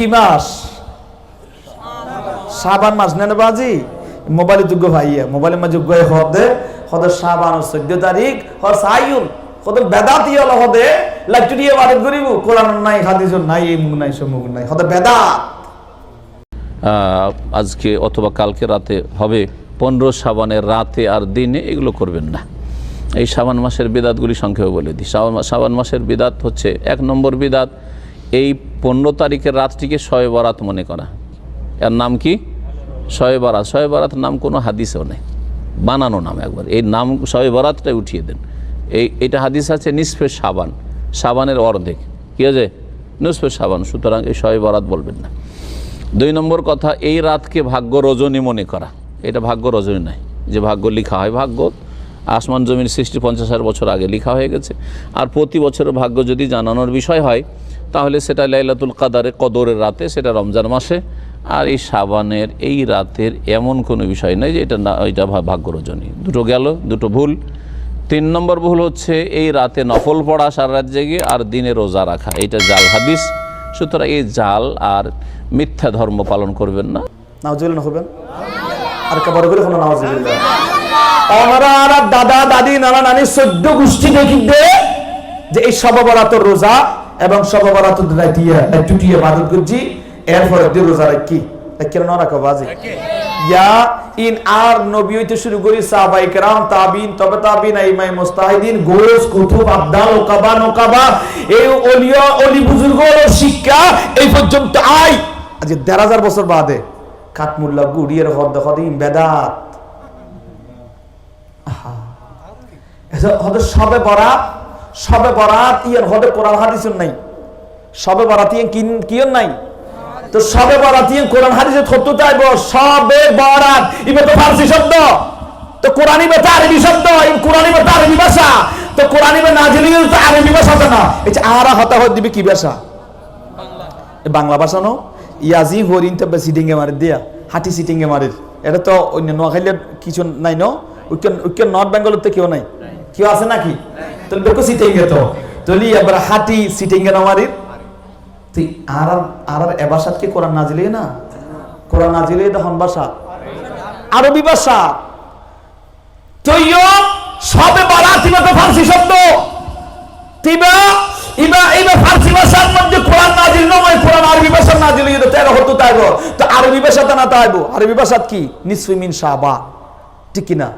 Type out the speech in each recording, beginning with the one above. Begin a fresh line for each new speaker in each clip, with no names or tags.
কি মাস? সাবান মাস, নেন বাজি মোবাইলে যোগ্য ভাইয়া মোবাইলে মা যোগ্য হদে হদে সাবান চোদ্দ তারিখ, হর হদে। করিব, কোরআন নাই হাদিস নাই মুখ নাই সমুখ নাই বেদাত।
আজকে অথবা কালকে রাতে হবে, পনেরো সাবানের রাতে আর দিনে এগুলো করবেন না। এই সাবান মাসের বিদাতগুলি সংক্ষেপে বলে দিই। সাবান সাবান মাসের বিদাত হচ্ছে এক নম্বর বিদাত, এই পনেরো তারিখের রাতটিকে শয়ে বরাত মনে করা। এর নাম কি? শয়ে বরাত। শয়ে বরাত নাম কোনো হাদিসেও নেই। বানানো নাম একবার। এই নাম শয়ে বরাতটাই উঠিয়ে দেন। এই, এটা হাদিস আছে নিসফে সাবান সাবানের অর্ধেক। কী আছে? নিসফে সাবান সুতরাং এই শয়ে বরাত বলবেন না। দুই নম্বর কথা, এই রাতকে ভাগ্য রজনী মনে করা। এটা ভাগ্য রজনী নয় যে ভাগ্য লিখা হয়। ভাগ্য আসমান জমির সৃষ্টি পঞ্চাশ হাজার বছর আগে লিখা হয়ে গেছে। আর প্রতি বছরের ভাগ্য যদি জানানোর বিষয় হয় তাহলে সেটা লাইলাতুল কাদারে কদরের রাতে, সেটা রমজান মাসে। আর এই সাবানের এই রাতের এমন কোনো বিষয় নেই যে এটা না, এটা ভাগ্যরজনী। দুটো গেল, দুটো ভুল। তিন নম্বর ভুল হচ্ছে এই রাতে নফল পড়া সারা রাত জেগে আর দিনে রোজা রাখা। এটা জাল হাদিস। সুতরাং এই জাল আর মিথ্যা ধর্ম পালন করবেন না।
আর দাদা, দাদি, নানা, নানি চোদ্দ গোষ্ঠী দেখি দে যে এই সববরাতর রোজা এবং টুটিয়ে বাদত করছি এরপরে দিয়ে রোজা রাখি কেন না রাখো বাজি? ইয়া ইন আর নবী হইতে শুরু করি সাহাবাই তাবিন তবে তাবিন ইমাই মুস্তাহিদিন গোস কুতুব আবদাল ওকাবা নোকাবা এই বুজুর্গ শিক্ষা এই পর্যন্ত আই আজ দেড় হাজার বছর বাদে কাঠমুল্লা গুড়িয়ের হদ হদিন বেদাত। হদে সবে বরাত সবে বরাত ইয়ার হদে কোরআন হাদিসের নাই। সবে বরাত ইয়ে নাই? তো সবে বরাত কোরআন, হাদিসে থত্তু চাইব সবে বরাত। ইবে তো ফার্সি শব্দ। তো কোরআন ইবে তো আরবি শব্দ এই কোরআন ইবে তো আরবি ভাষা। তো কোরআন ইবে নাজিল তো আরবি ভাষা না। এই যে আরা হতা হত দিবে কি ভাষা? বাংলা ভাষা নো? ইয়াজি হরিণ তো সিটিং এ মারি দিয়া হাতি সিটিং এ মারি। এটা তো অন্য নোয়াখালীর কিছু নাই ন? উইকেন উইকেন নর্থ বেঙ্গলের তো কেউ নাই। কেউ আছে নাকি? তাহলে দেখো সিটিং এ তো। তাহলে এবার হাতি সিটিং এ না মারি তুই আর আর আর এ ভাষাত কি কোরআন নাজিলে না? কোরআন নাজিলে তখন ভাষা আরবি ভাষা তৈয় সবে বারাত ইবা তো ফার্সি শব্দ। তিবা, ইবা ইবা ফার্সি ভাষার মধ্যে কোরআন নাজিল নয় কোরআন আরবি ভাষার নাজিল ইয়ে তেরো হতো তাইব। তো আরবি ভাষাতে না তাইব। আরবি ভাষাত কি? নিসফিমিন শাবা ঠিক কি না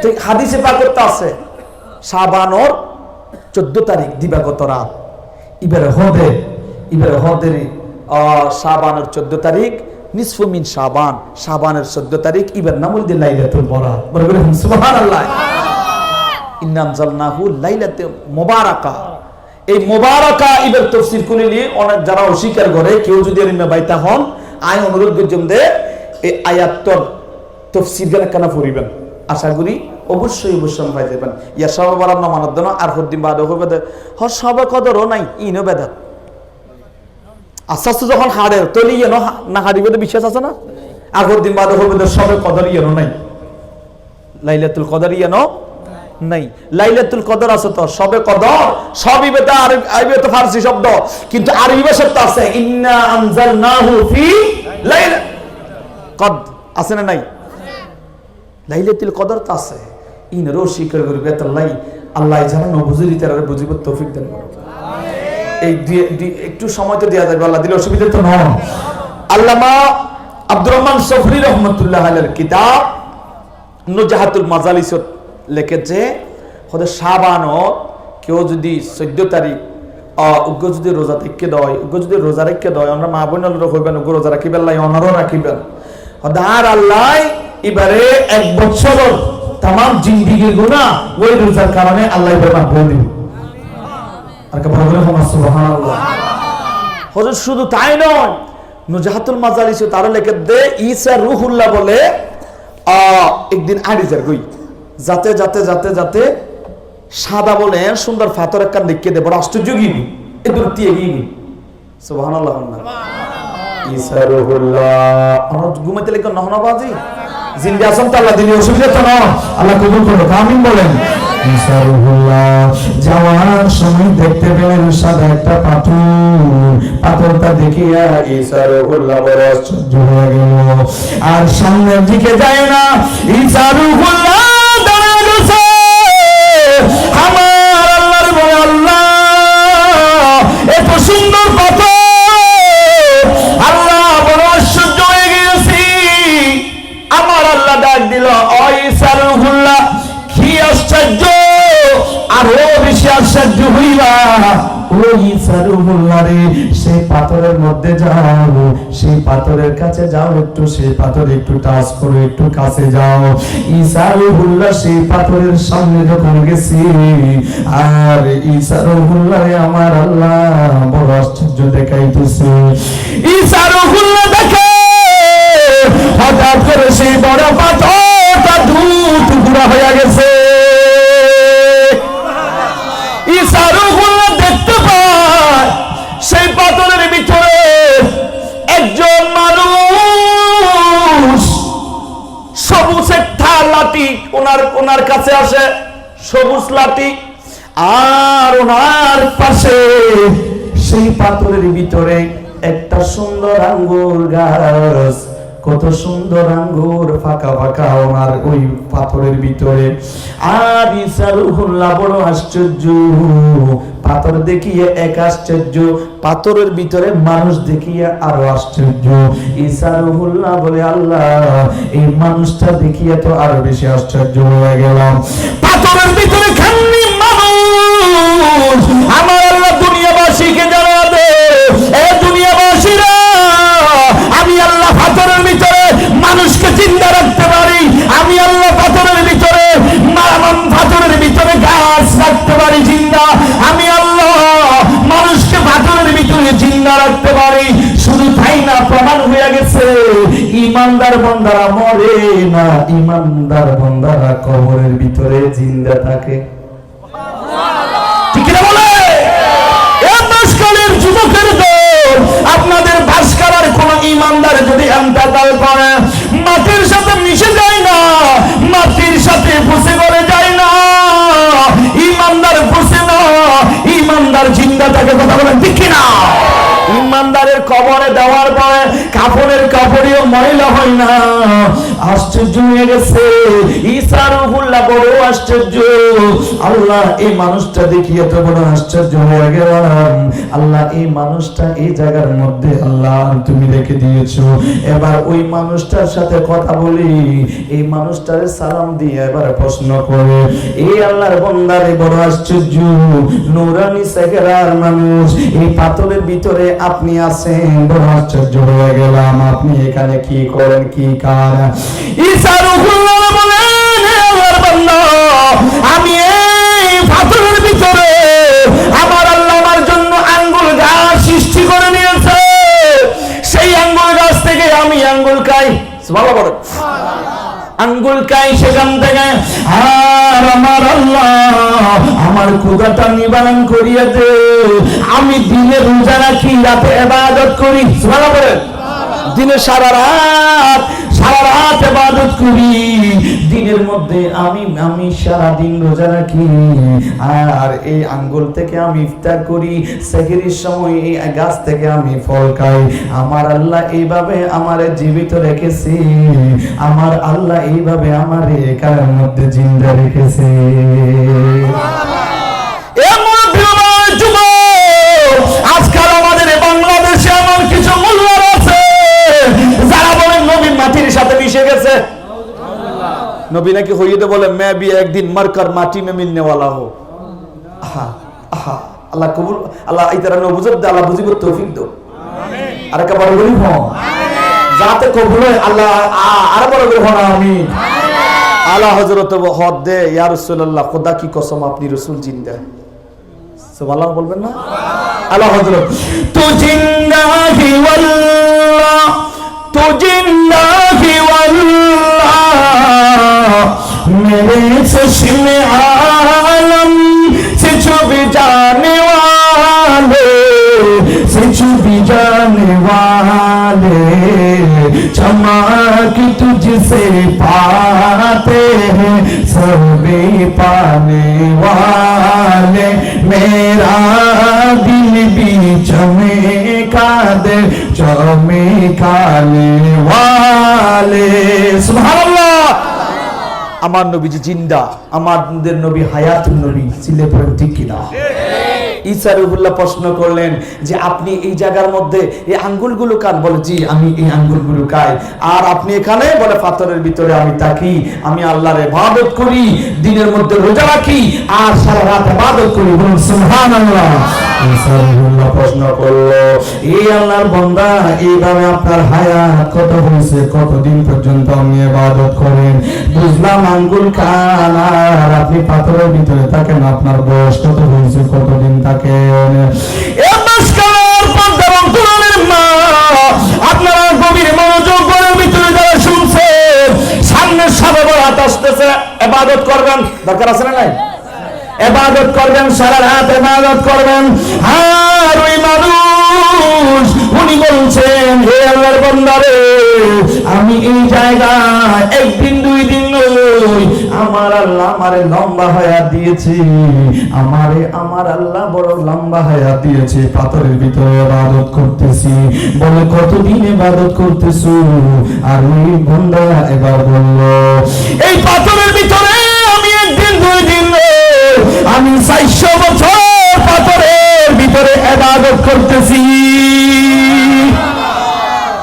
তো হাদিসে পাকতে আছে। শাবানর চোদ্দ তারিখ দিবাগত রাত। ইবারে হদে, ইবারে হদের শাবানের চোদ্দ তারিখ নিসফুমিন শাবান শাবানের চোদ্দ তারিখ ইবার নামুল লাইলাতুল বরাত। বলে বলে সুবহানাল্লাহ। ইন্নাম জালনাহু লাইলাতে মোবারকা। এই মোবারকা ইবের তফসির করে নিয়ে অনেক যারা অস্বীকার করে, কেউ যদি এরিমে বাইতা হন, আয় অনুরোধ করছেন দে এই আয়াত্তর তফসির গেলে কেন পড়িবেন? আশা করি অবশ্যই অবশ্যই পাই যাবেন ইয়া সব বরাব না মানত না আর হদ্দিন বাদ হবে হ কদরও নাই ইনো বেদা। আস্তে আস্তে যখন হারে তৈরি ইয়ে না হারিবে তো বিশ্বাস আছে না? আর হদ্দিন বাদ হবে সবে কদর ইয়ে নাই। লাইলাতুল কদর ইয়ে নাই। লাইলাতুল কদর আছে তো, সবে কদর সবই বেটা আরবি তো ফারসি শব্দ। কিন্তু আরবি ভাষা তো আছে, ইন্না আনজালনাহু ফি লাইলা কদ আছে না নাই? লাইলাতুল কদর তো আছে। ইন রো শিকর করবে তাল্লাই আল্লাহ জানেন বুঝুরি তারা বুঝিব তৌফিক দেন করো এই একটু সময় তো দেওয়া যাবে, আল্লাহ দিলে অসুবিধা তো নয়। আল্লামা আব্দুর রহমান সফরি রহমতুল্লাহ আলের কিতাব নুজাহাতুল মাজালিসত লিখেছে হতে সাবানত কেউ যদি চোদ্দ তারিখ উগ্র যদি রোজা থেকে দেয়, উগ্র যদি রোজা রেখে দেয়, আমরা মা বোন হইবেন উগ্র রোজা রাখিবেন লাই অনারও রাখিবেন আর আল্লাহ, এবারে এক বছর তাম জিন্দিগির গুণা ওই রোজার কারণে আল্লাহ মাফ করে দিবে। আর সুবহানাল্লাহ। হজরত শুধু তাই নয় নুজাহাতুল মাজালিস তার লেখে দে ঈসা রুহুল্লাহ বলে একদিন আড়িজার গই। যাতে যাতে যাতে যাতে সাদা বলে সুন্দর ফাতর একটা লিখে দে বড় আশ্চর্য গিবি। এ দূর দিয়ে গিবি। সুবহানাল্লাহ ঈসা রুহুল্লাহ। আমরা ঘুমাইতে লিখে নহনা বাজি। জিন্দা আছেন তো আল্লাহ দিনে অসুবিধা তো না আল্লাহ কবুল আমিন বলেন। যাওয়ার সময় দেখতে পেলেন সাদা একটা পাথর। পাথরটা দেখিয়া ইসারুহুল্লাহ বড় আশ্চর্য হয়ে গেল। আর সামনের দিকে যায় না ইসারুহুল্লাহ হইবা ওই সারুহুল্লারে, সেই পাথরের মধ্যে যাও, সেই পাথরের কাছে যাও, একটু সেই পাথর একটু টাচ করো, একটু কাছে যাও। ইসারুহুল্লাহ সেই পাথরের সামনে যখন গেছি, আর ইসারুহুল্লাহ রে আমার আল্লাহ বড় আশ্চর্য দেখাইতেছে ইসারুহুল্লাহ দেখে, হঠাৎ করে সেই বড় পাথরটা দু টুকরা হয়ে গেছে। ওনার ওনার কাছে আসে সবুজ লাঠি আর ওনার পাশে সেই পাথরের ভিতরে একটা সুন্দর আঙ্গুর গাছ। কত সুন্দর আঙ্গুর ফাঁকা ফাঁকা ওনার ওই পাথরের ভিতরে। আর ইসারুহুল্লাহ বড় আশ্চর্য। পাথর দেখিয়ে এক আশ্চর্য, পাথরের ভিতরে মানুষ দেখিয়ে আরও আশ্চর্য। ইসারুহুল্লাহ বলে, আল্লাহ, এই মানুষটা দেখিয়ে তো আরও বেশি আশ্চর্য হয়ে গেলাম। পাথরের ভিতরে খান্নি মানুষ। আমার আল্লাহ দুনিয়াবাসীকে জানা হয়ে ইমানদার বন্দারা মরে না, ইমানদার বন্দারা কবরের ভিতরে জিন্দা থাকে। বলে? কোন ইমানদার যদি করে, মাটির সাথে মিশে যায় না, মাটির সাথে বসে করে যায় না। ইমানদার বসে না, ইমানদার জিন্দা কথা বলেন ঠিক না ইমানদারের কবরে দেওয়ার পরে কাপড়ের কাপড়িও ময়লা হয় না। আশ্চর্য হয়ে গেছে। ইসারুহুল্লাহ বড় আশ্চর্য। আল্লাহ, এই মানুষটা দেখিয়ে তো বড় আশ্চর্য হয়ে গেলাম। আল্লাহ, এই মানুষটা এই জায়গার মধ্যে আল্লাহ, তুমি রেখে দিয়েছ। এবার ওই মানুষটার সাথে কথা বলি। এই মানুষটারে সালাম দিয়ে এবার প্রশ্ন করে, এই আল্লাহর বন্দারে বড় আশ্চর্য, নুরানি সেকেরার মানুষ, এই পাথরের ভিতরে আপনি আছেন? বড় আশ্চর্য হয়ে গেলাম, আপনি এখানে কি করেন, কি কার ইসারুহুল্লাহ বলেন আল্লাহর বান্দা আমি এই পাথরের ভিতরে আমার আল্লাহ আমার জন্য আঙ্গুল গাছ সৃষ্টি করে নিয়েছে। সেই আঙ্গুল গাছ থেকে আমি আঙ্গুল খাই। ভালো বলেন। আঙ্গুল খাই সেখান থেকে। আর আমার আল্লাহ আমার ক্ষুদাটা নিবারণ করিয়ে আমি দিনে রোজা রাখি, রাতে এবাদত করি। ভালো বলেন। দিনে সারা রাত সারা রাত এবাদত করি। দিনের মধ্যে আমি আমি সারা দিন রোজা রাখি। আর এই আঙ্গুল থেকে আমি ইফতার করি, সেহরির সময় এই গাছ থেকে আমি ফল খাই। আমার আল্লাহ এইভাবে আমারে জীবিত রেখেছে। আমার আল্লাহ এইভাবে আমার একার মধ্যে জিন্দা রেখেছে। আজকাল আমাদের বাংলাদেশে এমন কিছু মিশে গেছে। নবী নাকি হইয়ে বলে মে বি একদিন মার্কার মাটি মে মিলনেওয়ালা হো আল্লাহ কবুল আল্লাহ ইতারা নবুজব দে আল্লাহ বুঝিব তৌফিক দো আর একটা বড় বলি যাতে কবুল হয় আল্লাহ আর বড় বলি হন আমি আল্লাহ হজরত হদ দে ইয়া রাসূলুল্লাহ খোদা কি কসম আপনি রাসূল জিন্দা। সুবহানাল্লাহ বলবেন না? আল্লাহ হজরত তু জিন্দা হি ওয়াল্লাহ তু জিন্দা मेरे चश्मे आलम से छुप जाने वाले से छुप जाने वाले। चमक तुझसे पाते हैं सभी पाने वाले। मेरा दिल भी चमेका दे चमेकाने वाले। सुभान আমার নবীজি জিন্দা আমাদের নবী হায়াত নবী সিলে ঠিক কিনা? ঈসা রুহুল্লাহ প্রশ্ন করলেন যে আপনি এই জায়গার মধ্যে এই আঙ্গুলগুলো কান বলে, জি, আমি এই আঙ্গুলগুলো খাই আর আপনি এখানে, বলে, পাথরের ভিতরে আমি থাকি, আমি আল্লাহর ইবাদত করি, দিনের মধ্যে রোজা রাখি, আর সারা রাত ইবাদত করি। বলুন, সুবহানাল্লাহ। প্রশ্ন করল, এই আল্লাহর বান্দা, এইভাবে আপনার হায়াত কত হয়েছে? কতদিন পর্যন্ত আপনি ইবাদত করেন? বুঝলাম, আঙ্গুল কান আর আপনি পাথরের ভিতরে থাকেন, আপনার বয়স কত হয়েছে? কত কতদিন থাকেন। এ মাসকালের পর্দা এবং কোরআনের মা, আপনারা গভীর মনোযোগ করে ভিতরে যারা শুনছেন, সামনে সাবে বরাত আসতেছে ইবাদত করবেন। এবাদত করবেন এবাদত করবেন। উনি বলছেন আমি এই জায়গায় একদিন, দুই দিন আমার আল্লাহ আমারে লম্বা হায়াত দিয়েছে। আমারে, আমার আল্লাহ বড় লম্বা হায়াত দিয়েছে। পাথরের ভিতরে ইবাদত করতেছি। বলে, কতদিন ইবাদত করতেছো? আর ওই বান্দা এবার বলল, এই পাথরের ভিতরে আমি একদিন, দুই দিন আমি চারশো বছর পাথরের ভিতরে এবাদত করতেছি।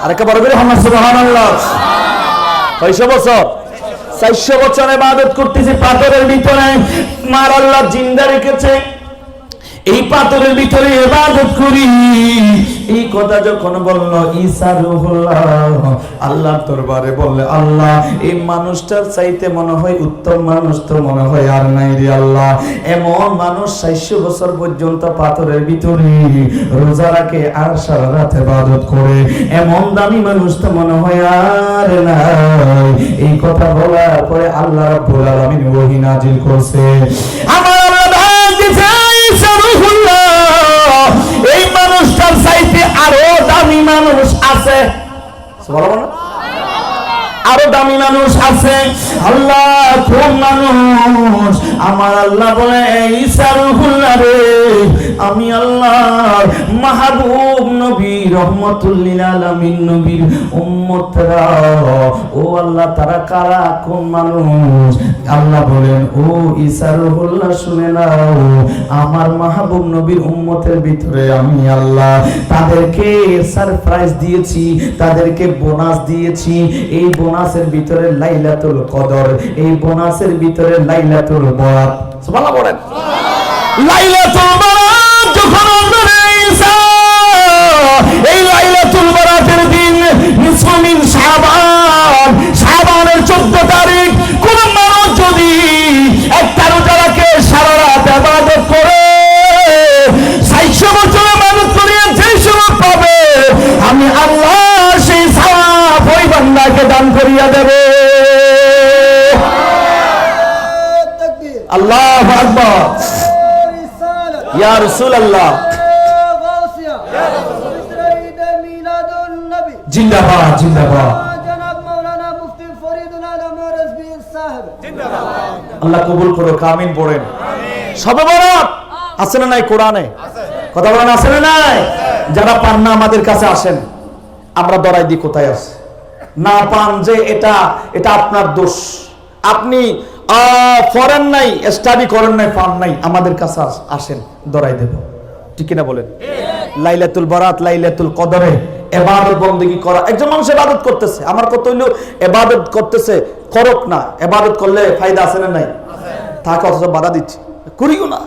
আরেকটা বড় করে হামার সুবহানাল্লাহ। কয়শো বছর। চারশো বছর বাদত করতেছি পাথরের ভিতরে। মার আল্লাহ জিন্দা রেখেছে। এই পাথরের ভিতরে এবাদত করি। এই কথা যখন বলল, ঈসা রুহুল্লাহ আল্লাহর দরবারে বললে, আল্লাহ, এই মানুষটার চাইতে মনে হয় উত্তম মানুষ তো মনে হয় আর নাই রে আল্লাহ। এমন মানুষ চারশো বছর পর্যন্ত পাথরের ভিতরে রোজা রাখে আর সারা রাত ইবাদত করে। এমন দামি মানুষ তো মনে হয় আর নাই। এই কথা বলার পরে আল্লাহ রাব্বুল আলামিন ওহী নাজিল করছে। আমার আরও দামি মানুষ আছে। আরও দামি মানুষ আছে। আল্লাহ, খুব মানুষ। আমার আল্লাহ বলে ইসারু হুল্লা রে আমি আল্লাহ মাহবুব নবী রহমতুল্লিল আলামিন নবীর উম্মতরা। ও আল্লাহ, তারা কারা? কোন মানুষ? আল্লাহ বলেন, ও ঈসা রুহুল্লাহ, শুনে নাও, আমার মাহবুব নবীর উম্মতের ভিতরে আমি আল্লাহ তাদেরকে সারপ্রাইজ দিয়েছি, তাদেরকে বোনাস দিয়েছি। এই বোনাসের ভিতরে লাইলাতুল কদর, এই বোনাসের ভিতরে লাইলাতুল বরাত। সুবহানাল্লাহ বলেন। লাইলাতুল বরাত! সাবান চোদ্দ তারিখ কোন মানুষ যদি একটা রোজা সারা রাত আবাদত করে সাতশো মানুষ করিয়ে যে সময় পাবে আমি আল্লাহ সেই সাপ ওই বান্দাকে দান করিয়া দেবে। আল্লাহ আকবর।
রসুল আল্লাহ
জিন্দাবাদ জিন্দাবাদ। আল্লাহ কবুল করো কামিন পড়েন সবে বরাত। আছে না নাই কোরআনে? কথা বলেন আছে না নাই? যারা পান না আমাদের কাছে আসেন আমরা দরাই দিই কোথায় আছে? না পান যে এটা এটা আপনার দোষ। আপনি ফরেন নাই স্টাডি করেন নাই পান নাই আমাদের কাছে আসেন দরাই দেব। ঠিক কিনা বলেন? লাইলাতুল বরাত লাইলাতুল কদরে। এবাদত বন্দেগি করা। একজন মানুষ এবাদত করতেছে। আমার কত হইল এবাদত করতেছে করক না। এবাদত করলে ফায়দা আছে না নাই? তাকে অথচ বাধা দিচ্ছে। করিও না।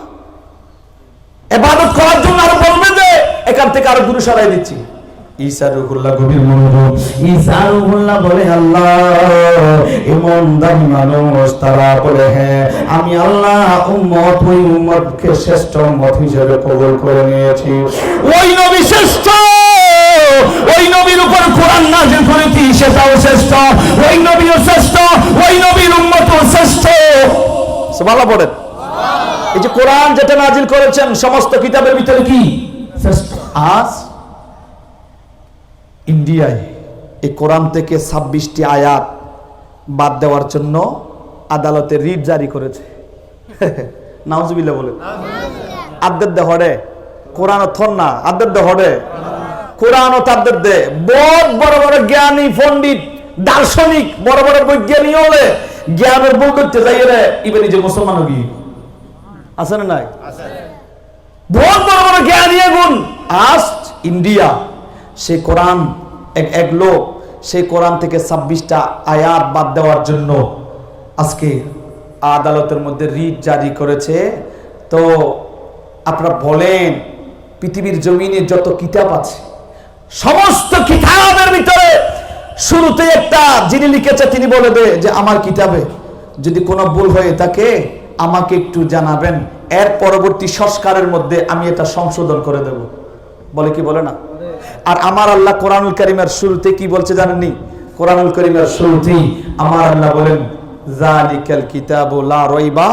এবাদত করার জন্য আরও বলবে যে এখান থেকে আরও দূরে সরাই দিচ্ছি। বলে আল্লাহ এমন দামি মানুষ তারা বলে হ্যাঁ আমি আল্লাহ উম্মত ওই উম্মতকে শ্রেষ্ঠ উম্মত হিসেবে কবুল করে নিয়েছি। ওই নবী শ্রেষ্ঠ ওই নবীর উপর কোরআন নাজিল করেছি সেটাও শ্রেষ্ঠ। ওই নবীও শ্রেষ্ঠ ওই নবীর উম্মতও শ্রেষ্ঠ। সুবহানাল্লাহ পড়েন। এই যে কোরআন যেটা নাজিল করেছেন সমস্ত কিতাবের ভিতরে কি? শ্রেষ্ঠ। আজ ইন্ডিয়ায় এই কোরআন থেকে ছাব্বিশটি আয়াত বাদ দেওয়ার জন্য আদালতে রিট জারি করেছে। নাউজুবিল্লাহ বলে আদ্দের দে হরে কোরআন থর না আদ্দের দে হরে কোরআন ও তাদের দে। বহুত বড় বড় জ্ঞানী পণ্ডিত দার্শনিক বড় বড় বৈজ্ঞানী হলে জ্ঞানের বই করতে যাই রে। ইবে নিজে মুসলমান হবি। আছে না নাই? বহুত বড় বড় জ্ঞানী গুণ আজ ইন্ডিয়া সে কোরআন এক এক লোক সেই কোরআন থেকে ছাব্বিশটা আয়াত বাদ দেওয়ার জন্য আজকে আদালতের মধ্যে রিট জারি করেছে। তো আপনারা বলেন পৃথিবীর জমিনে যত কিতাব আছে সমস্ত কিতাবের ভিতরে শুরুতে একটা যিনি লিখেছে, তিনি বলে দে যে, আমার কিতাবে যদি কোনো ভুল হয়ে থাকে, আমাকে একটু জানাবেন। এর পরবর্তী সংস্কারের মধ্যে আমি এটা সংশোধন করে দেব। বলে কি বলে না? আর আমার আল্লাহ কোরআনুল করিমের শুরুতে কি বলছে জানেননি? কোরআনুল করিমের শুরুতেই আমার আল্লাহ বলেন জালিকাল কিতাবু লা রাইবা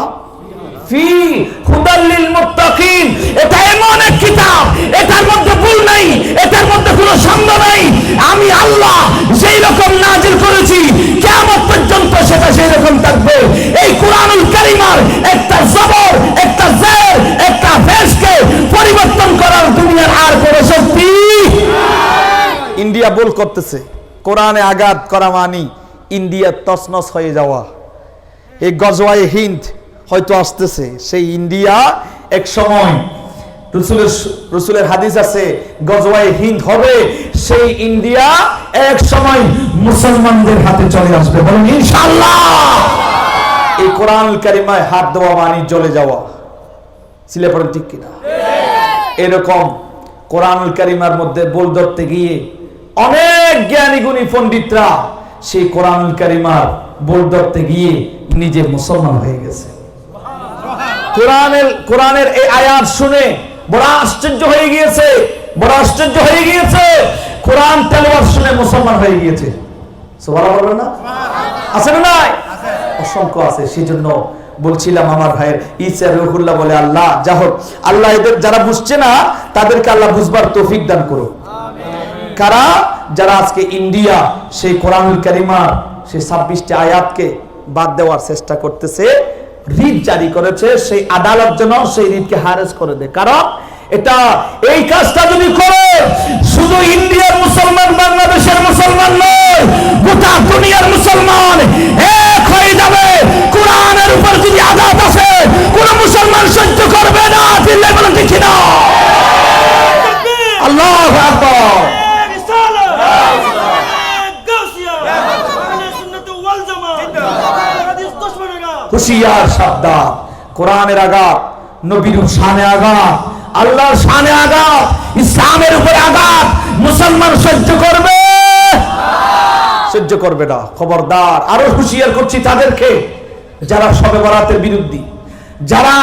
আমি আল্লাহ যেই রকম নাজিল করেছি, কিয়ামত পর্যন্ত সেটা সেই রকম থাকবে। এই কোরআনুল কারীমার একটা জবর, একটা জের, একটা ফেসকে পরিবর্তন করার দুনিয়ার আর কোনো শক্তি ইন্ডিয়া ভুল করতেছে। কোরআনে আঘাত করা মানি ইন্ডিয়া তছনছ হয়ে যাওয়া। এই গজওয়াই হিন্দ হয়তো আসতেছে। সেই ইন্ডিয়া এক সময় রসুলের রসুলের হাদিস আছে হিন্দ হবে, সেই ইন্ডিয়া এক সময় মুসলমানদের হাতে চলে আসবে। বলেন, ইনশাআল্লাহ! এই কোরআন কারিমায় হাত দেওয়া মানি যাওয়া। পড়েন ঠিক কিনা? এরকম কোরআনুল কারিমার মধ্যে বল ধরতে গিয়ে অনেক জ্ঞানী গুণী পণ্ডিতরা সেই কোরআনুল কারিমার বল ধরতে গিয়ে নিজে মুসলমান হয়ে গেছে। কোরআনের কোরআনের এই আয়াত শুনে বড় আশ্চর্য হয়ে গিয়েছে বড় আশ্চর্য হয়ে গিয়েছে। কোরআন তেলাওয়াত শুনে মুসলমান হয়ে গিয়েছে। সুবহানাল্লাহ বলবেন না? আছে না নাই? অসংখ্য আছে সেই জন্য বলছিলাম আমার ভাইয়ের ইসা রহুল্লাহ বলে আল্লাহ যা হোক আল্লাহ এদের যারা বুঝছে না তাদেরকে আল্লাহ বুঝবার তৌফিক দান করো কারা? যারা আজকে ইন্ডিয়া সেই কোরআনুল কারিমার সেই ছাব্বিশটি আয়াতকে বাদ দেওয়ার চেষ্টা করতেছে রিট জারি করেছে, সেই আদালত যেন সেই রিটকে হারেস করে দেয়। কারণ এটা, এই কাজটা যদি করে, শুধু ইন্ডিয়ার মুসলমান, বাংলাদেশের মুসলমান নয়, গোটা দুনিয়ার মুসলমান এক হয়ে যাবে। কোরআনের উপর যদি আঘাত আসে কোরআনের আঘাত, নবীর শানে আঘাত, আল্লাহর শানে আঘাত, ইসলামের উপরে আঘাত, মুসলমান সহ্য করবে? সহ্য করবে না। খবরদার, আরও হুশিয়ার করছি তাদেরকে, যারা সবে বরাতের বিরুদ্ধী, যারা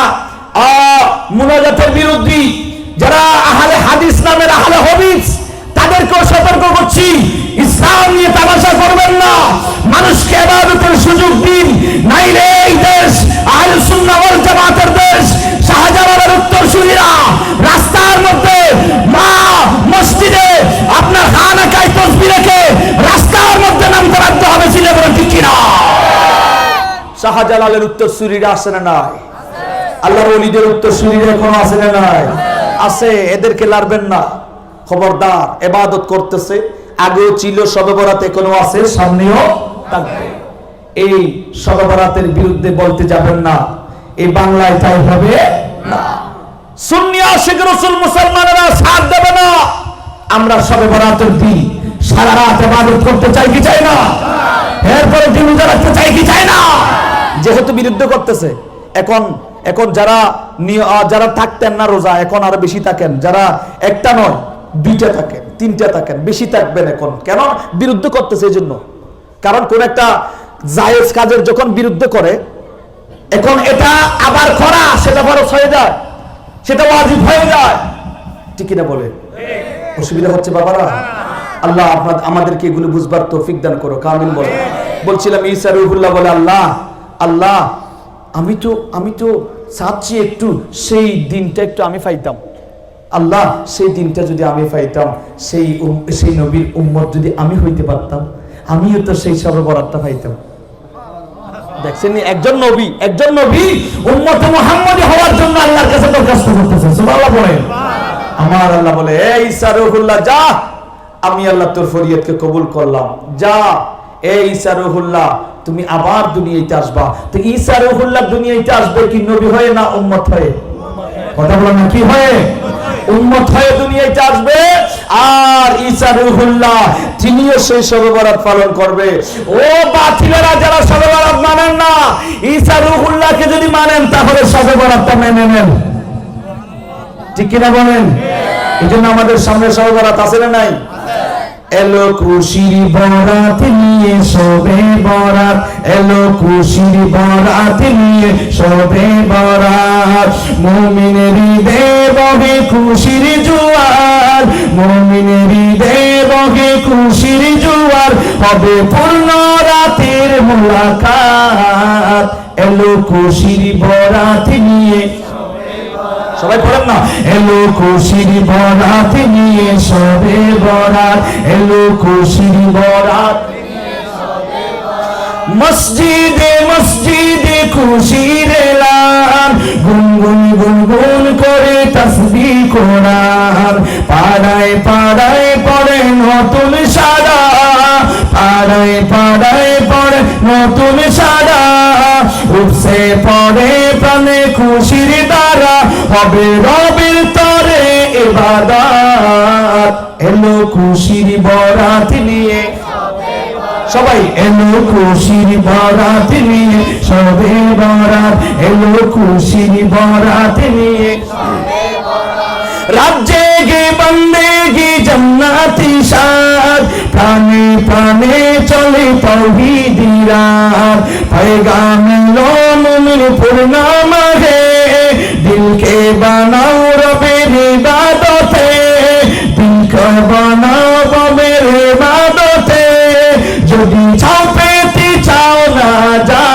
মুনাজাতের বিরুদ্ধী, যারা আহলে হাদিস নামের আহলে হবিস তাদেরকেও সতর্ক করছি। ইসলাম নিয়ে তামাশা করবেন না। মানুষকে এবাদতের সুযোগ দিন, নাইলে শাহজালালের উত্তরসূরিরা আসে না নাই? আল্লাহর অলিদের উত্তরসূরিরা এখনও আছে না নাই? আছে, এদেরকে লারবেন না। খবরদার, এবাদত করতেছে, আগেও ছিল সদবরাত এখনও আছে, সামনেও থাকবে। এই সদবরাতের বিরুদ্ধে বলতে যাবেন না এই বাংলায় তাই হবে না। সুন্নি আশিক রসুল মুসলমানেরা সাথ দেবে না। আমরা সবে বরাতের দিন সারা রাত এবাদত করতে চাই কি চাই না? এরপরে দিন রাখতে চাই কি চাই না? যেহেতু বিরুদ্ধে করতেছে, এখন এখন যারা যারা থাকতেন না রোজা, এখন আরও বেশি থাকেন। যারা একটা নয়, দুইটা থাকেন, তিনটা থাকেন, বেশি থাকবেন এখন। কেন বিরুদ্ধ করতেছে এই জন্য? কারণ কোন একটা জায়েজ কাজের যখন বিরুদ্ধে করে, এখন এটা আবার করা, সেটা ফরজ হয়ে যায়, সেটা ওয়াজিব হয়ে যায়। ঠিক না বলে? অসুবিধা হচ্ছে বাবারা? আল্লাহ আপনার, আমাদেরকে এগুলো বুঝবার তৌফিক দান করো কামিল বলে। বলছিলাম, ঈসা রুহুল্লাহ বলে, আল্লাহ আল্লাহ, আমি তো আমি তো চাচ্ছি একটু সেই দিনটা একটু আমি পাইতাম আল্লাহ, সেই দিনটা যদি আমি পাইতাম সেই সেই নবীর উম্মত যদি আমি হইতে পারতাম, আমিও তো সেই সবে বরাতটা পাইতাম দেখছেন একজন নবী একজন নবী উম্মতে হওয়ার জন্য আল্লাহর কাছে দরখাস্ত করতেছেন সুবহানাল্লাহ বলেন। আমার আল্লাহ বলে, এই যা, আমি আল্লাহ তোর ফরিয়াদকে কবুল করলাম। যা এই সারুহুল্লাহ তুমি আবার দুনিয়াতে আসবা। তো ঈসা রুহুল্লাহ দুনিয়াতে আসবে কি নবী হয়ে না উম্মত হয়ে? কথা বলেন না, কি হয়ে? হয়ে দুনিয়াতে আসবে। আর ঈসা রুহুল্লাহ, তিনিও সেই পালন করবে। ও যারা মানেন না, ঈসা যদি মানেন, তাহলে শবে বরাতটা মেনে নেন। ঠিক কিনা বলেন? এই জন্য আমাদের সামনে শবে বরাত আছে না নাই? এলো খুশির বরাত নিয়ে সবে বরাত। এলো খুশির বরাত নিয়ে সবে বরাত। মুমিনের হৃদয়ে বহে খুশির জোয়ার। মুমিনের হৃদয়ে বহে খুশির জোয়ার। হবে পূর্ণ রাতের মুলাকাত। এলো খুশির বরাত নিয়ে সবাই পড়েন না। এলো খুশির বরাত নিয়ে সবে বরাত। এলো খুশির বরাত মসজিদে মসজিদে খুশির এলান। গুনগুন গুনগুন করে তসবি কোরআন। পাড়ায় পাড়ায় পড়ে নতুন সারা। পাড়ায় পাড়ায় পড়ে নতুন সারা। উঠছে পড়ে প্রাণে খুশির দ্বারা হবে রবের তরে এবাদাত এলো খুশির বরাত নিয়ে। সবাই, এলো খুশির বরাত নিয়ে। সবে বরাত, এলো খুশির বরাত নিয়ে। রাজ্যে গে বন্দে গে জন্নাতি সার। প্রাণে প্রাণে চলে তৌহি দিরার পয়গামে লো মুমিন পূর্ণাম হে দিলকে বানাও রবে ইবাদতে। দিলকে বানাও রবে ইবাদতে। যদি চাও পেতে চাও না যা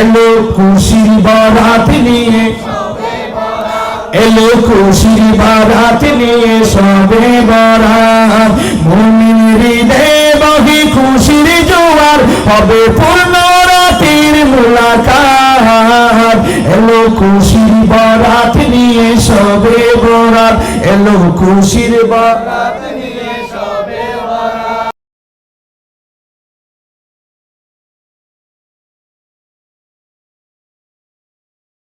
এলো খুশির বরাত নিয়ে এলো খুশির বারাত নিয়ে সবে বরাত। মুমিন হৃদয়ে বহি খুশির জোয়ার হবে পূর্ণ রাতের মুলাকাত। এলো খুশির বারাত নিয়ে সবে বরাত। এলো খুশির বারাত